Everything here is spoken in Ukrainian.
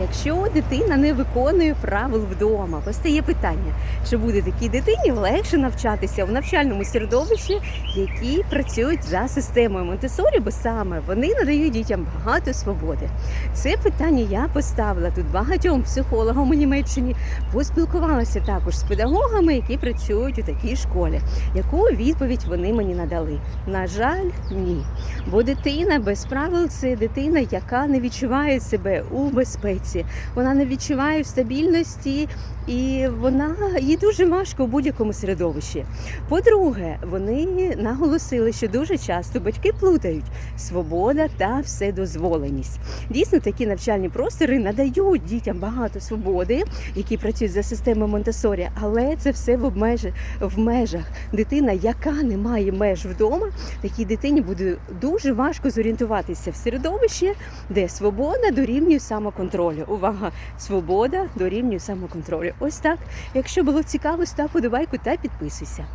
Якщо дитина не виконує правил вдома, постає питання, чи буде такій дитині легше навчатися в навчальному середовищі, які працюють за системою Монтесорі, бо саме вони надають дітям багато свободи. Це питання я поставила тут багатьом психологам у Німеччині. Поспілкувалася також з педагогами, які працюють у такій школі. Яку відповідь вони мені надали? На жаль, ні. Бо дитина без правил це дитина, яка не відчуває себе у безпеці, вона не відчуває стабільності, і вона їй дуже важко у будь-якому середовищі. По-друге, вони наголосили, що дуже часто батьки плутають свобода та вседозволеність. Дійсно, такі навчальні простори надають дітям багато свободи, які працюють за системою Монтесорі, але це все в обмежі в межах. Дитина, яка не має меж вдома, такій дитині буде дуже важко зорієнтуватися в середовищі, де свобода дорівнює самоконтролю. Увага! Свобода дорівнює самоконтролю. Ось так. Якщо було цікаво, став подобайку та підписуйся.